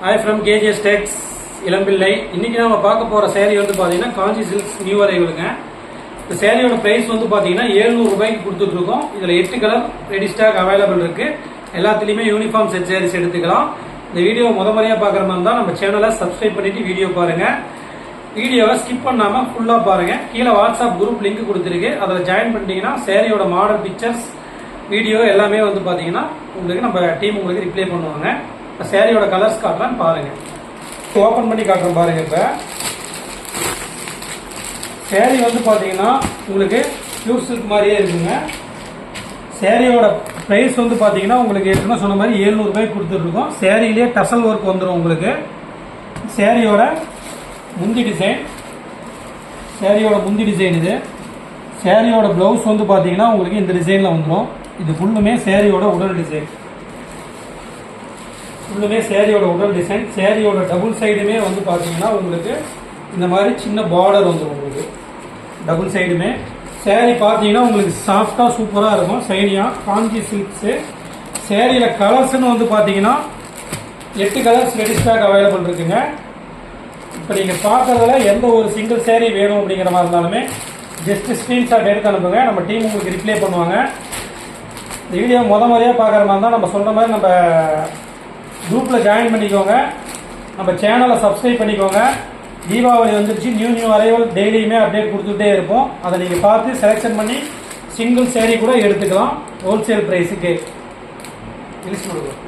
Hi from KGS tex Elampillai இன்றைக்கி நம்ம பார்க்க போகிற சேரீ வந்து பார்த்தீங்கன்னா காஞ்சி சில்க்ஸ் நியூ அரைவலுங்க இந்த சேரீயோட ப்ரைஸ் வந்து பார்த்தீங்கன்னா எழுநூறு ரூபாய்க்கு கொடுத்துட்ருக்கோம். இதில் எட்டு கலர் ரெடி ஸ்டாக் அவைலபிள் இருக்குது எல்லாத்துலேயுமே யூனிஃபார்ம் செட் சேரீஸ் எடுத்துக்கலாம். இந்த வீடியோ முத முறையாக பார்க்குற மாதிரி தான் நம்ம சேனலை சப்ஸ்கிரைப் பண்ணிட்டு வீடியோ பாருங்கள் வீடியோவை ஸ்கிப் பண்ணாமல் ஃபுல்லாக பாருங்கள் கீழே வாட்ஸ்அப் குரூப் லிங்க் கொடுத்துருக்கு. அதில் ஜாயின் பண்ணிட்டீங்கன்னா சேரீயோட மாடல் பிக்சர்ஸ் வீடியோ எல்லாமே வந்து பார்த்தீங்கன்னா உங்களுக்கு நம்ம டீம் உங்களுக்கு ரிப்ளை பண்ணுவாங்க. இப்போ சேரீயோட கலர்ஸ் காட்டுறேன் பாருங்க. ஓப்பன் பண்ணி காட்டுறேன் பாருங்க இப்போ. சேரீ வந்து பார்த்தீங்கன்னா உங்களுக்கு பியூர் சில்க் மாதிரியே இருக்குங்க. சேரீயோட ப்ரைஸ் வந்து பார்த்தீங்கன்னா உங்களுக்கு ஏற்கனவே சொன்ன மாதிரி எழுநூறுபாய்க்கு கொடுத்துட்ருக்கோம் சேரீலேயே டசல் ஒர்க் வந்துடும் உங்களுக்கு. சேரீயோட முந்தி டிசைன் சேரீயோட முந்தி டிசைன் இது. சேரீயோட ப்ளவுஸ் வந்து பார்த்தீங்கன்னா உங்களுக்கு இந்த டிசைனில் வந்துடும் இது ஃபுல்லுமே சேரீயோட உடல் டிசைன் ஃபுல்லுமே சேரீயோட உடல் டிசைன் சேரீயோட டபுள் சைடுமே வந்து பார்த்தீங்கன்னா உங்களுக்கு இந்த மாதிரி சின்ன பார்டர் வந்துடும் உங்களுக்கு. டபுள் சைடுமே சேரீ பார்த்தீங்கன்னா உங்களுக்கு சாஃப்டாக சூப்பராக இருக்கும். சைனியாக காஞ்சி சில்க்ஸு சேரீயில் கலர்ஸ்னு வந்து பார்த்தீங்கன்னா எட்டு கலர்ஸ் ரெடி ஸ்டாக் அவைலபிள் இருக்குங்க. இப்போ நீங்கள் பார்க்கறதுல எந்த ஒரு சிங்கிள் சேரீ வேணும் அப்படிங்கிற மாதிரி இருந்தாலுமே ஜஸ்ட் ஸ்க்ரீன்ஷாட் எடுத்து அனுப்புங்க. நம்ம டீம் உங்களுக்கு ரிப்ளை பண்ணுவாங்க. இந்த வீடியோ முத முறையாக பார்க்குற மாதிரி இருந்தால் நம்ம சொல்கிற மாதிரி நம்ம குரூப்பில் ஜாயின் பண்ணிக்கோங்க. நம்ம சேனலை சப்ஸ்கிரைப் பண்ணிக்கோங்க. தீபாவளி வந்துருச்சு. நியூ நியூ அரைவல் டெய்லியுமே அப்டேட் கொடுத்துட்டே இருப்போம். அதை நீங்கள் பார்த்து செலெக்ஷன் பண்ணி சிங்கிள் சேரீ கூட எடுத்துக்கலாம். ஹோல்சேல் ப்ரைஸுக்கு லிஸ்ட் கொடுக்கும்